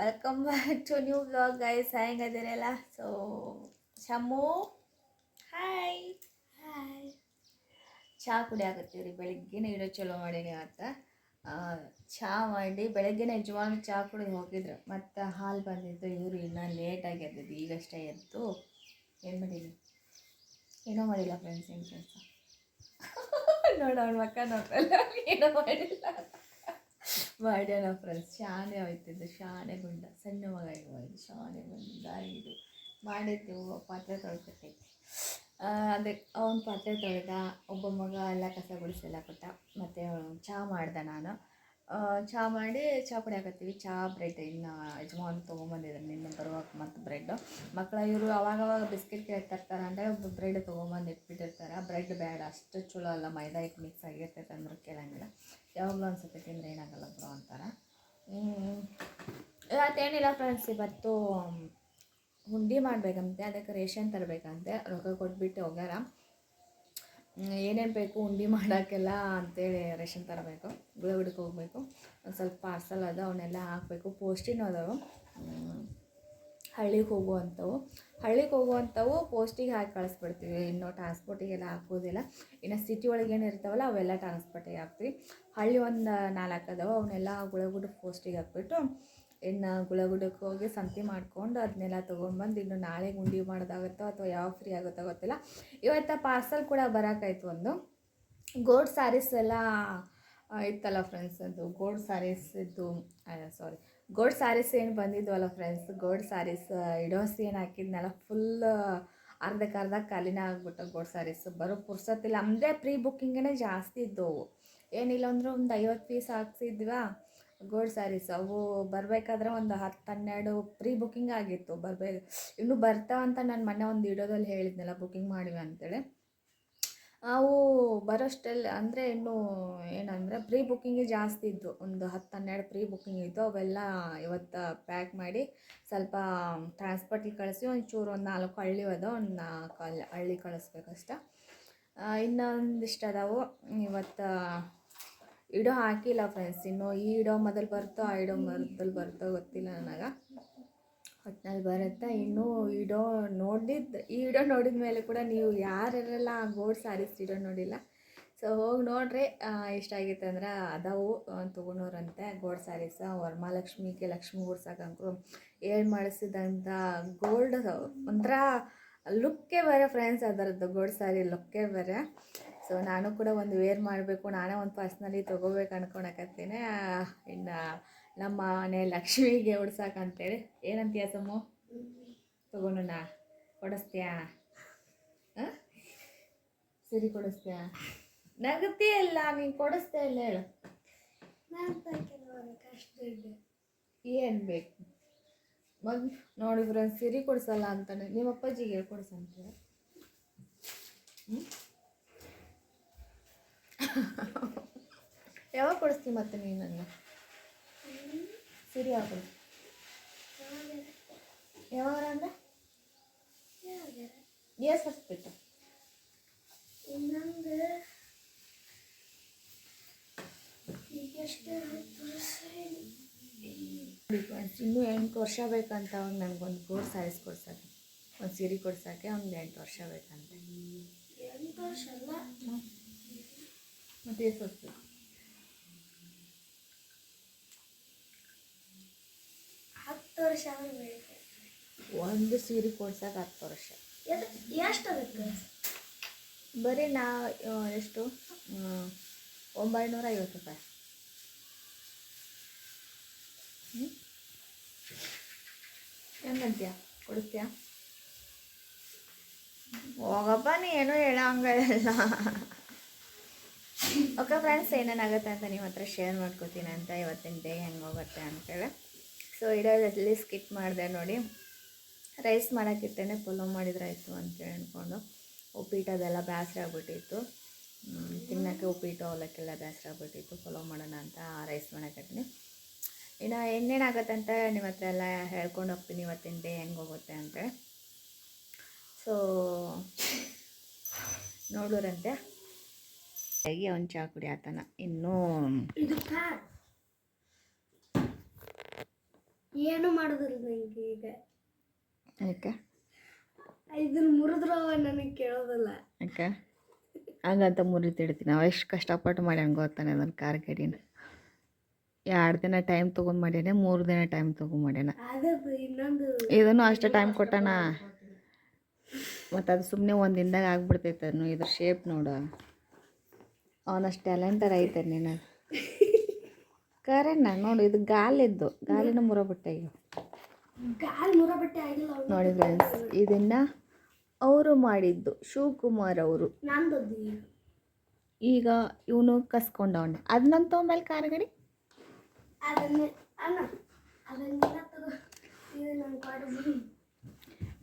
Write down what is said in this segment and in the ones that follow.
Welcome back to new blog guys ಹೆಂಗದಿರಲ್ಲ so Shammu hi hi ಚಹಾ ಕುಡಿಯಾಕತ್ತೀವಿ ರೀ ಬೆಳಿಗ್ಗೆನೆ ಇಡೋ ಚಲೋ ಮಾಡೀನಿ ಅಂತ ಚಹಾ ಮಾಡಿ ಬೆಳಗ್ಗೆನೇ ಯಜಮಾನ್ ಚಹಾ ಕುಡಿದು ಹೋಗಿದ್ರು. ಮತ್ತು ಹಾಲು ಬಂದಿದ್ದು ಇವರು ಇನ್ನೂ ಲೇಟಾಗಿ ಎದ್ದಿದ್ದು. ಈಗಷ್ಟೇ ಎದ್ದು ಏನು ಮಾಡಿಲ್ಲ ಏನೋ ಮಾಡಿಲ್ಲ ಫ್ರೆಂಡ್ಸ್ ಏನು ಕೆಲಸ? ನೋಡೋಣ ಮಕ್ಕ ನೋಡ್ರಲ್ಲ ಏನೋ ಮಾಡಿಲ್ಲ. ಮಾಡ್ಯಾನ ಫ್ರೆಂಡ್ಸ್ ಶಾನೆ ಹೋಯ್ತಿದ್ದು. ಶಾನೆ ಗುಂಡ. ಸಣ್ಣ ಮಗ ಇವಾಗ ಶಾನೆ ಗುಂಡ ಇದು. ಮಾಡಿದ್ದು ಪಾತ್ರೆ ತೊಳ್ಕೊತೈತಿ ಅದೇ ಅವನ ಪಾತ್ರೆ ತೊಳೆದ, ಒಬ್ಬ ಮಗ ಎಲ್ಲ ಕಸ ಗುಡಿಸೆಲ್ಲ ಕೊಟ್ಟ. ಮತ್ತು ಚಹಾ ಮಾಡ್ದೆ ನಾನು. ಚಹಾ ಮಾಡಿ ಚಹಾ ಕುಡಿಯಾಕತ್ತೀವಿ ಚಹಾ ಬ್ರೆಡ್ ಇನ್ನು ಯಜಮಾನ್ ತೊಗೊಂಬಂದಿದ್ದಾರೆ ನಿನ್ನೆ ಬರುವಾಗ ಮತ್ತು ಬ್ರೆಡ್ಡು ಮಕ್ಕಳು ಇವರು ಅವಾಗವಾಗ ಬಿಸ್ಕೆಟ್ ಕೇಳ್ತಿರ್ತಾರೆ ಅಂದರೆ ಒಬ್ಬ ಬ್ರೆಡ್ ತೊಗೊಂಬಂದು ಇಟ್ಬಿಟ್ಟಿರ್ತಾರೆ. ಬ್ರೆಡ್ ಬೇಡ. ಅಷ್ಟು ಚಲೋ ಅಲ್ಲ. ಮೈದಾ ಹಿಟ್ಟು ಮಿಕ್ಸ್ ಆಗಿರ್ತೈತೆ ಅಂದ್ರೆ ಕೇಳಂಗಿಲ್ಲ ಯಾವಾಗಲೂ ಒಂದು ಸ್ವಲ್ಪ ತಿಂದರೆ ಏನಾಗಲ್ಲ ಬ್ರೋ ಅಂತಾರೆ. ಇವತ್ತೇನಿಲ್ಲ ಫ್ರೆಂಡ್ಸ್ ಇವತ್ತು ಹುಂಡಿ ಮಾಡಬೇಕಂತೆ, ಅದಕ್ಕೆ ರೇಷನ್ ತರಬೇಕಂತೆ, ರೊಕ್ಕ ಕೊಟ್ಬಿಟ್ಟು ಹೋಗ್ಯಾರ. ಏನೇನು ಬೇಕು ಉಂಡಿ ಮಾಡೋಕ್ಕೆಲ್ಲ ಅಂತೇಳಿ ರೇಷನ್ ತರಬೇಕು ಗುಳಗುಡಿಗೆ ಹೋಗಬೇಕು. ಒಂದು ಸ್ವಲ್ಪ ಪಾರ್ಸಲ್ ಅದ, ಅವನ್ನೆಲ್ಲ ಹಾಕಬೇಕು. ಪೋಸ್ಟಿನೂ ಅದಾವೆ. ಹಳ್ಳಿಗೆ ಹೋಗುವಂಥವು ಹಳ್ಳಿಗೆ ಹೋಗುವಂಥವು ಪೋಸ್ಟಿಗೆ ಹಾಕಿ ಕಳಿಸ್ಬಿಡ್ತೀವಿ. ಇನ್ನು ಟ್ರಾನ್ಸ್ಪೋರ್ಟಿಗೆಲ್ಲ ಹಾಕೋದಿಲ್ಲ. ಇನ್ನು ಸಿಟಿ ಒಳಗೆ ಏನು ಇರ್ತಾವಲ್ಲ, ಅವೆಲ್ಲ ಟ್ರಾನ್ಸ್ಪೋರ್ಟಿಗೆ ಹಾಕ್ತೀವಿ. ಹಳ್ಳಿ ಒಂದು ನಾಲ್ಕು ಅದಾವೆ ಅವನ್ನೆಲ್ಲ ಗುಳಗುಡಕ್ಕೆ ಪೋಸ್ಟಿಗೆ ಹಾಕ್ಬಿಟ್ಟು ಇನ್ನು ಗುಳಗುಡಕ್ಕೆ ಹೋಗಿ ಸಂತೆ ಮಾಡ್ಕೊಂಡು ಅದನ್ನೆಲ್ಲ ತೊಗೊಂಡ್ಬಂದು ಇನ್ನು ನಾಳೆ ಗುಂಡಿ ಮಾಡೋದಾಗುತ್ತೋ ಅಥವಾ ಯಾವಾಗ ಫ್ರೀ ಆಗುತ್ತೋ ಗೊತ್ತಿಲ್ಲ. ಇವತ್ತು ಪಾರ್ಸಲ್ ಕೂಡ ಬರೋಕ್ಕಾಯ್ತು ಒಂದು. ಗೋಲ್ಡ್ ಸ್ಯಾರೀಸ್ ಎಲ್ಲ ಇತ್ತಲ್ಲ ಫ್ರೆಂಡ್ಸ್ ಅದು. ಗೋಲ್ಡ್ ಸ್ಯಾರೀಸ್ ಇದ್ದು ಸಾರಿ ಗೋಡ್ ಸ್ಯಾರೀಸ್ ಏನು ಬಂದಿದ್ವಲ್ಲ ಫ್ರೆಂಡ್ಸ್ ಗೋಡ್ ಸ್ಯಾರೀಸ್ ಇಡೋಸ್ ಏನು ಹಾಕಿದ್ನಲ್ಲ? ಫುಲ್ ಅರ್ಧಕ್ಕೆ ಅರ್ಧ ಕಾಲಿನ ಆಗ್ಬಿಟ್ಟು ಗೋಡ್ ಸ್ಯಾರೀಸ್ ಬರೋ ಪುರ್ಸತ್ತಿಲ್ಲ ಅಂದರೆ ಪ್ರೀ ಬುಕ್ಕಿಂಗೇ ಜಾಸ್ತಿ ಇದ್ದವು. ಏನಿಲ್ಲ ಅಂದ್ರೆ ಒಂದು ಐವತ್ತು ಪೀಸ್ ಹಾಕ್ಸಿದ್ವಾ? ಗೋಲ್ಡ್ ಸ್ಯಾರೀಸ್ ಅವು ಬರಬೇಕಾದ್ರೆ ಒಂದು ಹತ್ತು ಹನ್ನೆರಡು ಪ್ರೀ ಬುಕ್ಕಿಂಗ್ ಆಗಿತ್ತು. ಬರಬೇಕು ಇನ್ನೂ ಬರ್ತಾವಂತ ನಾನು ಮೊನ್ನೆ ಒಂದು ವಿಡಿಯೋದಲ್ಲಿ ಹೇಳಿದ್ನಲ್ಲ ಬುಕ್ಕಿಂಗ್ ಮಾಡಿವೆ ಅಂತೇಳಿ. ಅವು ಬರೋಷ್ಟಲ್ಲಿ ಅಂದರೆ ಇನ್ನೂ ಏನಂದರೆ ಪ್ರೀ ಬುಕ್ಕಿಂಗೇ ಜಾಸ್ತಿ ಇದ್ದು ಒಂದು ಹತ್ತು ಹನ್ನೆರಡು ಪ್ರೀ ಬುಕ್ಕಿಂಗ್ ಇತ್ತು ಅವೆಲ್ಲ ಇವತ್ತು ಪ್ಯಾಕ್ ಮಾಡಿ ಸ್ವಲ್ಪ ಟ್ರಾನ್ಸ್ಪೋರ್ಟಿಗೆ ಕಳಿಸಿ ಒಂಚೂರು ಒಂದು ನಾಲ್ಕು ಹಳ್ಳಿ ಅದ, ಒಂದು ನಾಲ್ಕು ಹಳ್ಳಿ ಕಳಿಸ್ಬೇಕಷ್ಟ. ಇನ್ನೊಂದಿಷ್ಟು ಅದಾವು. ಇವತ್ತು ಇಡೋ ಹಾಕಿಲ್ಲ ಫ್ರೆಂಡ್ಸ್ ಇನ್ನು ಈ ಇಡೋ ಮೊದಲು ಬರ್ತೋ, ಆ ಇಡೋ ಮೊದಲು ಬರ್ತೋ ಗೊತ್ತಿಲ್ಲ ನನಗೆ. ಒಟ್ನಲ್ಲಿ ಬರುತ್ತೆ? ಇನ್ನು ಇಡೋ ನೋಡಿದ್ದು, ಈ ಇಡೋ ನೋಡಿದ ಮೇಲೆ ಕೂಡ ನೀವು ಯಾರೆಲ್ಲ ಗೋಡ್ ಸ್ಯಾರೀಸ್ ಇಡೋ ನೋಡಿಲ್ಲ. ಸೊ ಹೋಗಿ ನೋಡ್ರಿ ಆಗಿತ್ತು ಅಂದ್ರೆ ಅದಾವು ತೊಗೊಂಡವ್ರಂತೆ ಗೋಲ್ಡ್ ಸ್ಯಾರೀಸ್ ವರಮಹಾಲಕ್ಷ್ಮಿಗೆ ಲಕ್ಷ್ಮಿ ಗುಡ್ಸಕ್ಕಂಕರು ಏಳು ಮಾಡಿಸಿದಂಥ ಗೋಲ್ಡ್ ಒಂಥರ ಲುಕ್ಕೇ ಬೇರೆ ಫ್ರೆಂಡ್ಸ್ ಅದರದ್ದು ಗೋಡ್ ಸ್ಯಾರಿ ಲುಕ್ಕೇ ಬೇರೆ. ಸೊ ನಾನು ಕೂಡ ಒಂದು ವೇರ್ ಮಾಡಬೇಕು. ನಾನೇ ಒಂದು ಪರ್ಸ್ನಲಿ ತೊಗೋಬೇಕು ಅನ್ಕೊಳಕತ್ತೀನಿ. ಇನ್ನು ನಮ್ಮ ಮನೆ ಲಕ್ಷ್ಮಿಗೆ ಉಡ್ಸಕ್ಕಂತೇಳಿ ಏನಂತೀಯ ಸಮ್ಮು? ತೊಗೊಂಡ ಕೊಡಿಸ್ತೀಯಾ? ಹಾಂ? ಸರಿ ಕೊಡಿಸ್ತೀಯಾ? ಇಲ್ಲ ನೀನು ಕೊಡಿಸ್ತಾ ಇಲ್ಲ ಹೇಳು. ಏನು ಬೇಕು? ಮಗ್ ನೋಡಿ ಫ್ರೆಂಡ್ಸ್ ಸಿರಿ ಕೊಡ್ಸಲ್ಲ ಅಂತಾನೆ. ನಿಮ್ಮ ಅಪ್ಪಾಜಿಗೆ ಕೊಡ್ಸಂತೀರ ಹ್ಞೂ ಯಾವಾಗ ಕೊಡಿಸ್ತೀನಿ ಮತ್ತೆ ನೀನು ನನ್ನ? ಸಿರಿ ಯಾವಾಗ ಯಾವಾಗ ಅಂದ್ರೆ ಎಸ್ ಹಸ್ಬಿಟ್ಟು ಇನ್ನೊಂದು ಈಗಷ್ಟೇ ಇನ್ನೂ ಎಂಟು ವರ್ಷ ಬೇಕಂತ ಅವ್ನು ನನಗೊಂದು ಗೋರ್ ಸ್ಯಾರೀಸ್ ಕೊಡ್ಸಕ್ಕೆ ಒಂದು ಸೀರೆ ಕೊಡ್ಸೋಕ್ಕೆ ಅವ್ನಿಗೆ ಎಂಟು ವರ್ಷ ಬೇಕಂತ. ಎಂಟು ವರ್ಷ ಅಲ್ಲ? ಮತ್ತೆ ಎಷ್ಟು ಹತ್ತು ವರ್ಷ ಆದ್ರೆ ಒಂದು ಸೀರೆ ಕೊಡ್ಸಕ್ಕೆ ಹತ್ತು ವರ್ಷ. ಎಷ್ಟು ಅದಕ್ಕೆ? ಬರೀ ನಾ ಎಷ್ಟು? ಒಂಬೈನೂರ ಐವತ್ತು ರೂಪಾಯಿ. ಹ್ಞೂ ಹೆಂಗಂತೀಯ ಕೊಡಿಸ್ತೀಯಾ ಹೋಗಪ್ಪ ನೀ ಏನೂ ಹೇಳಂಗಿಲ್ಲ. ಓಕೆ ಫ್ರೆಂಡ್ಸ್, ಏನೇನಾಗುತ್ತೆ ಅಂತ ನಿಮ್ಮ ಹತ್ರ ಶೇರ್ ಮಾಡ್ಕೋತೀನಿ ಅಂತ ಇವತ್ತಿನ ಡೇ ಹೆಂಗೆ ಹೋಗುತ್ತೆ ಅಂತೇಳಿ. ಸೊ ಇಡೋದಲ್ಲಿ ಸ್ಕಿಪ್ ಮಾಡಿದೆ ನೋಡಿ. ರೈಸ್ ಮಾಡೋಕ್ಕಿಟ್ಟೇ ಪಲಾವ್ ಮಾಡಿದ್ರಾಯಿತು ಅಂತೇಳಿ ಅಂದ್ಕೊಂಡು ಉಪ್ಪಿಟ್ಟು ಅದೆಲ್ಲ ಬೇಸರ ಆಗ್ಬಿಟ್ಟಿತ್ತು. ತಿನ್ನೋಕ್ಕೆ ಉಪ್ಪಿಟ್ಟು ಅವಲಕ್ಕೆಲ್ಲ ಬೇಸರ ಆಗ್ಬಿಟ್ಟಿತ್ತು. ಪಲಾವ್ ಮಾಡೋಣ ಅಂತ ರೈಸ್ ಮಾಡೋಕ್ಕಿಟ್ಟಿನಿ ಇನ್ನು ಏನೇನಾಗುತ್ತೆ ಅಂತ ನಿಮ್ಮ ಹತ್ರ ಎಲ್ಲ ಹೇಳ್ಕೊಂಡು ಹೋಗ್ತೀನಿ ಇವತ್ತಿನ ಡೇ ಹೆಂಗೆ ಹೋಗುತ್ತೆ ಅಂತೇಳಿ ಸೊ ನೋಡೋರಂತೆ. ಹಾಗೆ ಅವ್ನು ಚಹಾ ಕುಡಿಯತ್ತಾನ ಇನ್ನೂ ಏನು ಮಾಡೋದಿಲ್ಲ ನನಗೆ ಈಗ. ಯಾಕೆ? ಇದನ್ನ ಮುರಿದ್ರು ಅವ ನನಗೆ ಕೇಳೋದಿಲ್ಲ. ಯಾಕೆ? ಹಂಗಂತ ಮುರಿತಿಡ್ತೀನಿ ನಾವು ಎಷ್ಟು ಕಷ್ಟಪಟ್ಟು ಮಾಡ್ಯಾನ ಗೊತ್ತಾನೆ ಅದನ್ನ ಕಾರ್ ಕಡಿನ ಎರಡು ದಿನ ಟೈಮ್ ತೊಗೊಂಡು ಮಾಡ್ಯಾನೆ ಮೂರು ದಿನ ಟೈಮ್ ತೊಗೊಂಡು ಮಾಡ್ಯಾನ. ಇದನ್ನು ಅಷ್ಟೇ ಟೈಮ್ ಕೊಟ್ಟಾನ? ಮತ್ತು ಅದು ಸುಮ್ಮನೆ ಒಂದು ದಿನದಾಗ ಆಗ್ಬಿಡ್ತೈತೆ ಅದನ್ನು. ಇದ್ರ ಶೇಪ್ ನೋಡು. ಅವನಷ್ಟು ಟ್ಯಾಲೆಂಟರ್ ಐತೆ ನೀನು. ಕರೆನ ನೋಡು ಇದು ಗಾಲಿದ್ದು. ಗಾಲಿನ ಮುರಬಿಟ್ಟೆ ಈಗ ಗಾಲ್ ಮುರ ಬಟ್ಟೆ ಆಗಿಲ್ಲ ನೋಡಿ ಫ್ರೆಂಡ್ಸ್ ಇದನ್ನು ಅವರು ಮಾಡಿದ್ದು ಶಿವಕುಮಾರ್ ಅವರು. ಈಗ. ಇವನು ಕಸ್ಕೊಂಡವನೆ ಅದನ್ನ ತೊಗೊಂಬಲ್ಲಿ ಕಾರ್ಗಡಿ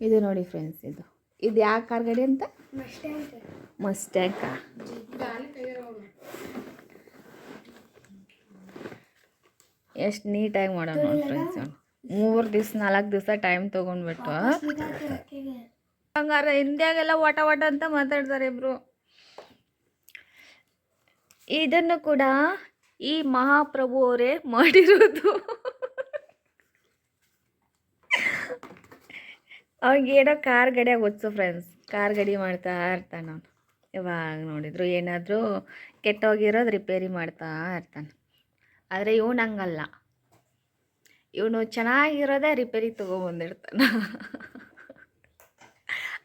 ಇದು ನೋಡಿ ಫ್ರೆಂಡ್ಸ್ ಇದು. ಇದು ಯಾವ ಕಾರ್ ಗಾಡಿ ಅಂತ? ಮಸ್ಟ್ಯಾಂಕ ಎಷ್ಟು ನೀಟಾಗಿ ಮಾಡೋಣ ಫ್ರೆಂಡ್ಸ್ ಮೂರು ದಿವ್ಸ, ನಾಲ್ಕು ದಿವಸ ಟೈಮ್ ತೊಗೊಂಡ್ಬಿಟ್ಟು. ಹಂಗಾರೆ ಹಿಂದಿಯಾಗೆಲ್ಲ ವಟ ವಾಟ ಅಂತ ಮಾತಾಡ್ತಾರೆ ಇಬ್ರು. ಇದನ್ನು ಕೂಡ ಈ ಮಹಾಪ್ರಭು ಅವರೇ ಮಾಡಿರೋದು. ಅವ್ನಿಗೇನೋ ಕಾರ್ ಗಡಿಯಾಗ ಗೊತ್ತು ಫ್ರೆಂಡ್ಸ್ ಕಾರ್ ಗಡಿ ಮಾಡ್ತಾ ಇರ್ತಾನೆ ಅವನು. ಯಾವಾಗ ನೋಡಿದ್ರು ಏನಾದರೂ ಕೆಟ್ಟೋಗಿರೋದು ರಿಪೇರಿ ಮಾಡ್ತಾ ಇರ್ತಾನೆ. ಆದರೆ ಇವನು ಹಂಗಲ್ಲ. ಇವನು ಚೆನ್ನಾಗಿರೋದೇ ರಿಪೇರಿ ತೊಗೊಂಬಂದಿರ್ತಾನೆ.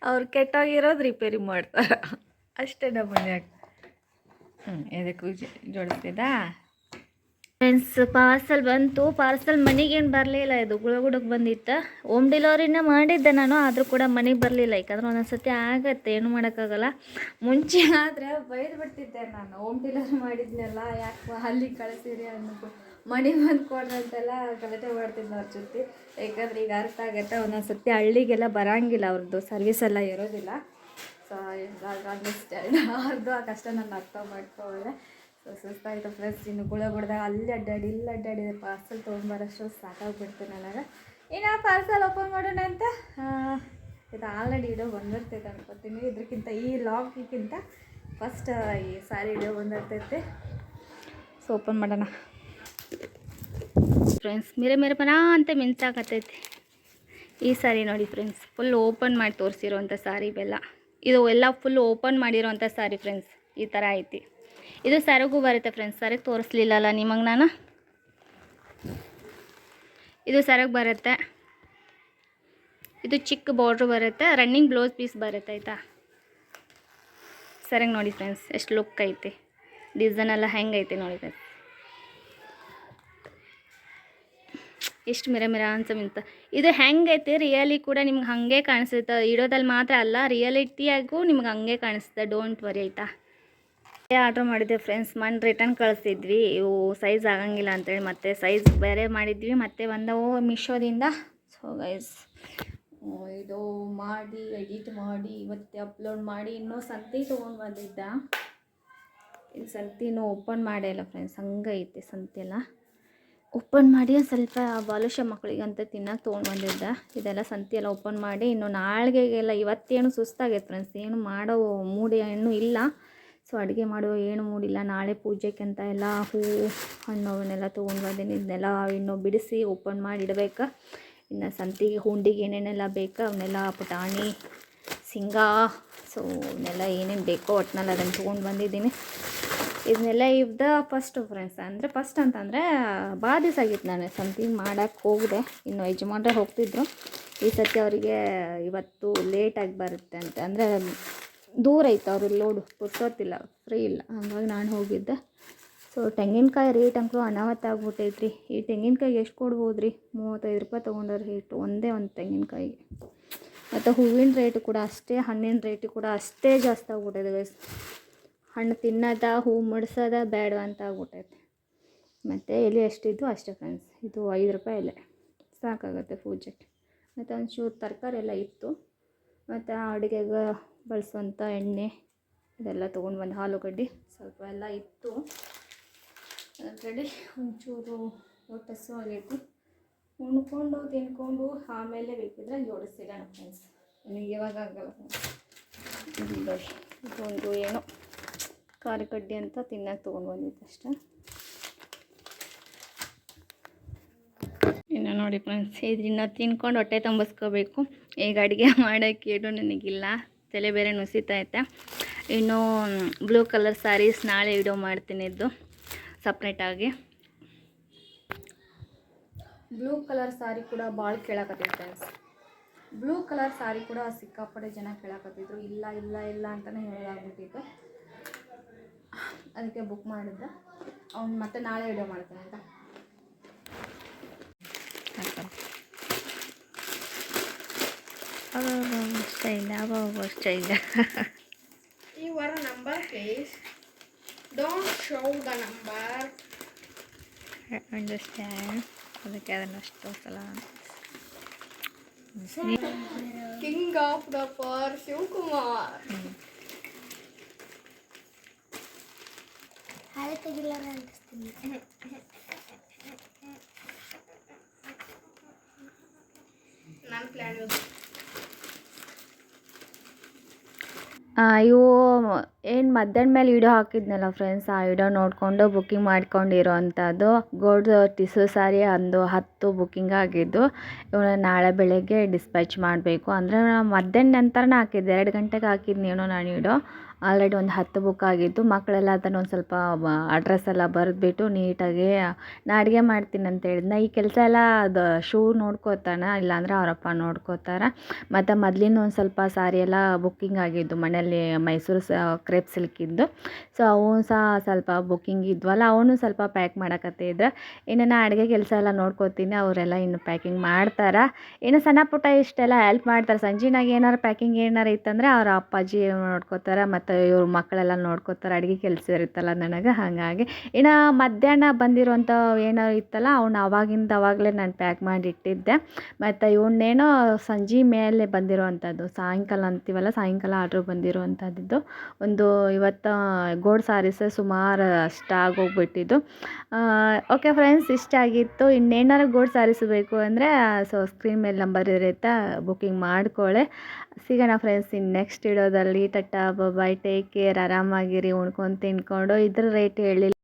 ಅವ್ರು ಕೆಟ್ಟೋಗಿರೋದು ರಿಪೇರಿ ಮಾಡ್ತಾರೆ. ಅಷ್ಟೇ ನಮ್ಮ ಮನ್ಯಾಗ ಹ್ಞೂ ಎದಕ್ಕೂ ಜೋಡಿಸ್ತಿದ್ದಾ? ಫ್ರೆಂಡ್ಸ್ ಪಾರ್ಸಲ್ ಬಂತು. ಪಾರ್ಸಲ್ ಮನೆಗೇನು ಬರಲಿಲ್ಲ ಇದು ಗುಳಗುಡಕ್ಕೆ ಬಂದಿತ್ತು. ಹೋಮ್ ಡೆಲಿವರಿನ ಮಾಡಿದ್ದೆ ನಾನು, ಆದರೂ ಕೂಡ ಮನೆಗೆ ಬರಲಿಲ್ಲ. ಯಾಕಂದ್ರೆ ಒಂದೊಂದು ಸತಿ ಆಗತ್ತೆ, ಏನು ಮಾಡೋಕ್ಕಾಗಲ್ಲ. ಮುಂಚೆ ಆದರೆ ಬೈದು ಬಿಡ್ತಿದ್ದೆ ನಾನು. ಹೋಮ್ ಡೆಲಿವರಿ ಮಾಡಿದ್ನಲ್ಲ, ಯಾಕೆ ಅಲ್ಲಿ ಕಳಿಸಿರಿ ಅನ್ನೋದು. ಮನೆಗೆ ಬಂದು ಕೊಡ್ರಿ ಅಂತೆಲ್ಲ ಮಾಡ್ತಿದ್ದೆ ಅವ್ರ ಜೊತೆ. ಯಾಕಂದ್ರೆ ಈಗ ಅರ್ಥ ಆಗತ್ತೆ ಒಂದೊಂದು ಸತಿ ಹಳ್ಳಿಗೆಲ್ಲ ಬರೋಂಗಿಲ್ಲ ಅವ್ರದ್ದು ಸರ್ವಿಸ್ ಎಲ್ಲ ಇರೋದಿಲ್ಲ. ಸೊ ಅಂಡರ್ಸ್ಟ್ಯಾಂಡ್ ಅವ್ರದ್ದು ಆ ಕಷ್ಟ ನಾನು ಅರ್ಥ ಮಾಡ್ಕೊಳ್ಳೆ ಸೊ ಸುಸ್ತಾಯಿತು ಫ್ರೆಂಡ್ಸ್ ಇನ್ನು ಗುಳ ಬಿಡ್ದಾಗ ಅಲ್ಲಿ ಅಡ್ಡಾಡಿ, ಇಲ್ಲಿ ಅಡ್ಡಾಡಿ ಪಾರ್ಸಲ್ ತೊಗೊಂಬರೋಷ್ಟು ಸಾಕಾಗ್ಬಿಡ್ತು ನನಗೆ ಇನ್ನು ಪಾರ್ಸಲ್ ಓಪನ್ ಮಾಡೋಣ ಅಂತ ಇದು ಆಲ್ರೆಡಿ ಇದು ಬಂದಿರ್ತೈತೆ ಅನ್ಕೋತೀನಿ. ಇದಕ್ಕಿಂತ ಈ ಲಾಗಿಗಿಂತ ಫಸ್ಟ್ ಈ ಸಾರಿ ಇಡೋ ಬಂದಿರ್ತೈತೆ. ಸೊ ಓಪನ್ ಮಾಡೋಣ. ಫ್ರೆಂಡ್ಸ್ ಮೇರೆ ಮೇರೆ ಪನಾ ಅಂತ ಮಿಂಚಾಕತ್ತೈತಿ ಈ ಸಾರಿ ನೋಡಿ ಫ್ರೆಂಡ್ಸ್ ಫುಲ್ ಓಪನ್ ಮಾಡಿ ತೋರಿಸಿರೋಂಥ ಸಾರಿ ಇವೆಲ್ಲ. ಇದು ಎಲ್ಲ ಫುಲ್ ಓಪನ್ ಮಾಡಿರೋವಂಥ ಸಾರಿ ಫ್ರೆಂಡ್ಸ್ ಈ ಥರ ಐತಿ. ಇದು ಸರಗು ಬರುತ್ತೆ ಫ್ರೆಂಡ್ಸ್ ಸರಗ್ ತೋರಿಸ್ಲಿಲ್ಲಲ್ಲ ನಿಮಗೆ ನಾನು? ಇದು ಸರಗ್ ಬರುತ್ತೆ. ಇದು ಚಿಕ್ಕ ಬಾರ್ಡ್ರ್ ಬರುತ್ತೆ. ರನ್ನಿಂಗ್ ಬ್ಲೌಸ್ ಪೀಸ್ ಬರುತ್ತೆ, ಆಯಿತಾ? ಸರಗ್ ನೋಡಿ ಫ್ರೆಂಡ್ಸ್ ಎಷ್ಟು ಲುಕ್ ಐತಿ. ಡಿಸೈನ್ ಎಲ್ಲ ಐತೆ ನೋಡಿ ಫ್ರೆಂಡ್ಸ್ ಎಷ್ಟು ಮಿರ ಮಿರ ಅನ್ಸಮಿಂತ ಇದು ಹೆಂಗೈತೆ ರಿಯಲಿ ಕೂಡ ನಿಮ್ಗೆ ಹಾಗೆ ಕಾಣಿಸುತ್ತೆ. ಇಡೋದಲ್ಲಿ ಮಾತ್ರ ಅಲ್ಲ ರಿಯಾಲಿಟಿಯಾಗೂ ನಿಮ್ಗೆ ಹಂಗೆ ಕಾಣಿಸುತ್ತೆ. ಡೋಂಟ್ ವರಿ ಆಯಿತಾ? ಆರ್ಡ್ರ್ ಮಾಡಿದ್ದೆ ಫ್ರೆಂಡ್ಸ್ ಮನ್ ರಿಟರ್ನ್ ಕಳಿಸಿದ್ವಿ. ಇವು ಸೈಜ್ ಆಗಂಗಿಲ್ಲ ಅಂತೇಳಿ ಮತ್ತೆ ಸೈಜ್ ಬೇರೆ ಮಾಡಿದ್ವಿ, ಮತ್ತೆ ಬಂದವು ಮಿಶೋದಿಂದ ಸೊ ಗೈಸ್ ಇದು ಮಾಡಿ ಎಡಿಟ್ ಮಾಡಿ, ಇವತ್ತೆ ಅಪ್ಲೋಡ್ ಮಾಡಿ, ಇನ್ನೂ ಸಂತಿ ತೊಗೊಂಡು ಬಂದಿದ್ದ. ಇದು ಸಂತಿ ಓಪನ್ ಮಾಡೇ ಇಲ್ಲ ಫ್ರೆಂಡ್ಸ್ ಹಂಗೈತೆ ಸಂತಿ ಎಲ್ಲ. ಓಪನ್ ಮಾಡಿ ಒಂದು ಸ್ವಲ್ಪ ಬಾಲುಷ ಮಕ್ಕಳಿಗೆ ಅಂತ ತಿನ್ನಕ್ಕೆ ತೊಗೊಂಡು ಬಂದಿದ್ದ. ಇದೆಲ್ಲ ಸಂತಿ ಎಲ್ಲ ಓಪನ್ ಮಾಡಿ, ಇನ್ನು ನಾಳೆಗೆಲ್ಲ ಇವತ್ತೇನು ಸುಸ್ತಾಗೈತೆ ಫ್ರೆಂಡ್ಸ್ ಏನು ಮಾಡೋ ಮೂಡಿ ಇನ್ನೂ ಇಲ್ಲ. ಸೊ ಅಡುಗೆ ಮಾಡೋ ಏನು ಮೂಡಿಲ್ಲ. ನಾಳೆ ಪೂಜೆಗೆ ಅಂತ ಎಲ್ಲ ಹೂವು ಹಣ್ಣು ಅವನ್ನೆಲ್ಲ ತೊಗೊಂಡು ಬಂದೀನಿ ಇದನ್ನೆಲ್ಲ ಇನ್ನೂ ಬಿಡಿಸಿ ಓಪನ್ ಮಾಡಿ ಇಡಬೇಕು ಇನ್ನು ಸಂತಿಗೆ, ಹುಂಡಿಗೆ ಏನೇನೆಲ್ಲ ಬೇಕು ಅವನ್ನೆಲ್ಲ ಪುಟಾಣಿ ಸಿಂಗಾ ಸೊ ಅವನ್ನೆಲ್ಲ ಏನೇನು ಬೇಕೋ ಒಟ್ಟಿನಲ್ಲಿ ಅದನ್ನು ತೊಗೊಂಡು ಬಂದಿದ್ದೀನಿ. ಇದನ್ನೆಲ್ಲ ಇವ್ದ ಫಸ್ಟ್ ಫ್ರೆಂಡ್ಸ್ ಅಂದರೆ ಫಸ್ಟ್ ಅಂತಂದರೆ ಭಾಳ ಆಗಿತ್ತು ನಾನು ಸಮಥಿಂಗ್ ಮಾಡೋಕ್ಕೆ ಹೋಗಿದೆ. ಇನ್ನು ಯಜಮಾನ್ರೆ ಹೋಗ್ತಿದ್ರು. ಈ ಸತಿ ಅವರಿಗೆ ಇವತ್ತು ಲೇಟಾಗಿ ಬರುತ್ತೆ ಅಂತ. ಅಂದರೆ ದೂರ ಐತೆ ಅವ್ರು ಲೋಡು ಪುರ್ಸೋತಿಲ್ಲ ಫ್ರೀ ಇಲ್ಲ. ಹಂಗಾಗಿ ನಾನು ಹೋಗಿದ್ದೆ. ಸೊ ತೆಂಗಿನಕಾಯಿ ರೇಟ್ ಅಂತೂ ಆಗ್ಬಿಟ್ಟೈತೆ ರೀ ಈ ತೆಂಗಿನಕಾಯಿ ಎಷ್ಟು ಕೊಡ್ಬೋದು ರೀ ಮೂವತ್ತೈದು ರೂಪಾಯಿ ತೊಗೊಂಡಾರ ರೇಟು ಒಂದೇ ಒಂದು ತೆಂಗಿನಕಾಯಿಗೆ. ಮತ್ತು ಹೂವಿನ ರೇಟು ಕೂಡ ಅಷ್ಟೇ, ಹಣ್ಣಿನ ರೇಟು ಕೂಡ ಅಷ್ಟೇ ಜಾಸ್ತಿ ಆಗ್ಬಿಟ್ಟೈತೆ ಗೈಸ್ ಹಣ್ಣು ತಿನ್ನೋದ, ಹೂ ಮುಡ್ಸೋದ ಬೇಡ ಅಂತ ಆಗ್ಬಿಟ್ಟೈತೆ. ಮತ್ತು ಎಲೆ ಎಷ್ಟಿದ್ದು ಅಷ್ಟೇ ಫ್ರೆಂಡ್ಸ್ ಇದು ಐದು ರೂಪಾಯಿ ಎಲೆ. ಸಾಕಾಗುತ್ತೆ ಪೂಜೆಗೆ. ಮತ್ತು ಒಂಚೂರು ತರಕಾರಿ ಎಲ್ಲ ಇತ್ತು. ಮತ್ತು ಅಡುಗೆಗೆ ಬಳಸುವಂಥ ಎಣ್ಣೆ ಇದೆಲ್ಲ ತೊಗೊಂಡು ಬಂದು ಆಲೂಗಡ್ಡೆ ಸ್ವಲ್ಪ ಎಲ್ಲ ಇತ್ತು. ಅದರಲ್ಲಿ ಒಂಚೂರು ಊಟಸು ಆಗೈತಿ ಉಣ್ಕೊಂಡು, ತಿನ್ಕೊಂಡು ಆಮೇಲೆ ಬೇಕಿದ್ರೆ ಜೋಡಿಸಿಡೋಣ ಫ್ರೆಂಡ್ಸ್ ನನಗೆ ಇವಾಗ ಆಗಲ್ಲ ಇದೊಂದು ಏನೋ ಖಾರ ಕಡ್ಡಿ ಅಂತ ತಿನ್ನಕ್ಕೆ ತೊಗೊಂಡು ಬಂದಿದ್ದೆ ಅಷ್ಟೇ ಇನ್ನು ನೋಡಿ ಫ್ರೆಂಡ್ಸ್ ಇದನ್ನ ತಿನ್ಕೊಂಡು ಹೊಟ್ಟೆ ತುಂಬಿಸ್ಕೋಬೇಕು. ಈಗ ಅಡುಗೆ ಮಾಡೋಕ್ಕೆ ಏನು ನನಗಿಲ್ಲ. ತಲೆ ಬೇರೆ ನುಸಿತೈತೆ ಇನ್ನು ಬ್ಲೂ ಕಲರ್ ಸ್ಯಾರೀಸ್ ನಾಳೆ ವಿಡಿಯೋ ಮಾಡ್ತೀನಿ ಇದ್ದು ಸಪ್ರೇಟಾಗಿ ಬ್ಲೂ ಕಲರ್ ಸಾರಿ ಕೂಡ ಭಾಳ ಕೇಳಕತ್ತೈತೆ ಫ್ರೆಂಡ್ಸ್. ಬ್ಲೂ ಕಲರ್ ಸಾರಿ ಕೂಡ ಸಿಕ್ಕಾಪಟ್ಟೆ ಜನ ಕೇಳಕತ್ತಿದ್ರು. ಇಲ್ಲ ಇಲ್ಲ ಇಲ್ಲ ಅಂತಲೇ ಹೇಳೋದಾಗ್ಬಿಟ್ಟಿತ್ತು ಅದಕ್ಕೆ ಬುಕ್ ಮಾಡಿದ್ದೆ. ಅವ್ನು ಮತ್ತೆ ನಾಳೆ ವಿಡಿಯೋ ಮಾಡ್ತಾನೆ ಅಂತ. ಸ್ಟೈಲ್ ಅವ style Your number, please. Don't show the number. Understand ಅದಕ್ಕೆ ಅದನ್ನು ಅಷ್ಟು ಸಲ King of the Fur, Shivkumar. ಹಳೆ ತೆಗಿಲಾರ ಅಂಟಿಸ್ತೀನಿ ನನ್ನ ಪ್ಲ್ಯಾನ್ ಇವು ಏನು ಮಧ್ಯಾಹ್ನ ಮೇಲೆ ವಿಡಿಯೋ ಹಾಕಿದ್ನಲ್ಲ ಫ್ರೆಂಡ್ಸ್ ಆ ವಿಡಿಯೋ ನೋಡಿಕೊಂಡು ಬುಕ್ಕಿಂಗ್ ಮಾಡ್ಕೊಂಡಿರೋ ಅಂಥದ್ದು ಗೋಲ್ಡ್ ಟಿಸು ಸಾರಿ ಒಂದು ಹತ್ತು ಬುಕ್ಕಿಂಗ್ ಆಗಿದ್ದು ಇವಳು ನಾಳೆ ಬೆಳಗ್ಗೆ ಡಿಸ್ಪ್ಯಾಚ್ ಮಾಡಬೇಕು. ಅಂದರೆ ಮಧ್ಯಾಹ್ನ ನಂತರನೇ ಹಾಕಿದ್ದೆ. ಎರಡು ಗಂಟೆಗೆ ಹಾಕಿದ್ನಿ ನೀನು ವಿಡಿಯೋ. ಆಲ್ರೆಡಿ ಒಂದು ಹತ್ತು ಬುಕ್ ಆಗಿತ್ತು ಮಕ್ಕಳೆಲ್ಲ ಅದನ್ನು ಒಂದು ಸ್ವಲ್ಪ ಅಡ್ರೆಸ್ ಎಲ್ಲ ಬರೆದ್ಬಿಟ್ಟು ನೀಟಾಗಿ, ನಾ ಅಡುಗೆ ಮಾಡ್ತೀನಿ ಅಂತ ಹೇಳಿದ್ನ. ಈ ಕೆಲಸ ಎಲ್ಲ ಅದು, ಶೂ ನೋಡ್ಕೋತಾನೆ, ಇಲ್ಲಾಂದ್ರೆ ಅವರಪ್ಪ ನೋಡ್ಕೋತಾರೆ. ಮತ್ತು ಮೊದಲಿನ ಒಂದು ಸ್ವಲ್ಪ ಸಾರಿ ಎಲ್ಲ ಬುಕ್ಕಿಂಗ್ ಆಗಿದ್ದು ಮನೆಯಲ್ಲಿ ಮೈಸೂರು ಸ ಕ್ರೇಪ್ ಸಿಲ್ಕಿದ್ದು ಸೊ ಅವು ಸಹ ಸ್ವಲ್ಪ ಬುಕ್ಕಿಂಗ್ ಇದ್ವಲ್ಲ, ಅವನು ಸ್ವಲ್ಪ ಪ್ಯಾಕ್ ಮಾಡಕತ್ತಿದ್ರು ಇನ್ನು ನಾ ಅಡುಗೆ ಕೆಲಸ ಎಲ್ಲ ನೋಡ್ಕೋತೀನಿ, ಅವರೆಲ್ಲ ಇನ್ನು ಪ್ಯಾಕಿಂಗ್ ಮಾಡ್ತಾರೆ. ಇನ್ನು ಸಣ್ಣ ಪುಟ್ಟ ಇಷ್ಟೆಲ್ಲ ಹೆಲ್ಪ್ ಮಾಡ್ತಾರೆ. ಸಂಜೆನಾಗ ಏನಾರು ಪ್ಯಾಕಿಂಗ್ ಏನಾರು ಇತ್ತಂದರೆ, ಅವ್ರ ಅಪ್ಪಾಜಿ ನೋಡ್ಕೋತಾರೆ, ಮತ್ತು ಇವ್ರ ಮಕ್ಕಳೆಲ್ಲ ನೋಡ್ಕೋತಾರೆ, ಅಡುಗೆ ಕೆಲಸ ಇರುತ್ತಲ್ಲ ನನಗೆ, ಹಾಗಾಗಿ. ಇನ್ನು ಮಧ್ಯಾಹ್ನ ಬಂದಿರುವಂಥ ಏನೋ ಇತ್ತಲ್ಲ, ಅವ್ನು ಅವಾಗಿಂದ ಅವಾಗಲೇ ನಾನು ಪ್ಯಾಕ್ ಮಾಡಿ ಇಟ್ಟಿದ್ದೆ. ಮತ್ತು ಇವನ್ನೇನೋ ಸಂಜೆ ಮೇಲೆ ಬಂದಿರೋವಂಥದ್ದು ಸಾಯಂಕಾಲ ಅಂತೀವಲ್ಲ, ಸಾಯಂಕಾಲ ಆರ್ಡ್ರ್ ಬಂದಿರೋವಂಥದ್ದು ಒಂದು ಇವತ್ತು ಗೋಡ್ ಸಾರೀಸ ಸುಮಾರು ಅಷ್ಟು ಆಗೋಗ್ಬಿಟ್ಟಿದ್ದು. ಓಕೆ ಫ್ರೆಂಡ್ಸ್, ಇಷ್ಟ ಆಗಿತ್ತು. ಇನ್ನೇನಾರು ಗೋಡ್ ಸಾರೀಸ್ ಬೇಕು ಅಂದರೆ, ಸೊ ಸ್ಕ್ರೀನ್ ಮೇಲೆ ನಂಬರ್ ಇರುತ್ತೆ ಬುಕ್ಕಿಂಗ್ ಮಾಡ್ಕೊಳ್ಳಿ. ಸಿಗೋಣ ಫ್ರೆಂಡ್ಸ್ ಇನ್ನು ನೆಕ್ಸ್ಟ್ ಇಡೋದಲ್ಲಿ. ಟಟಾ, ಬಾಯ್ ಟೇಕ್ ಕೇರ್, ಆರಾಮಾಗಿರಿ, ಉಣ್ಕೊಂಡು ತಿನ್ಕೊಂಡು. ಇದ್ರ ರೇಟ್ ಹೇಳಿಲ್ಲ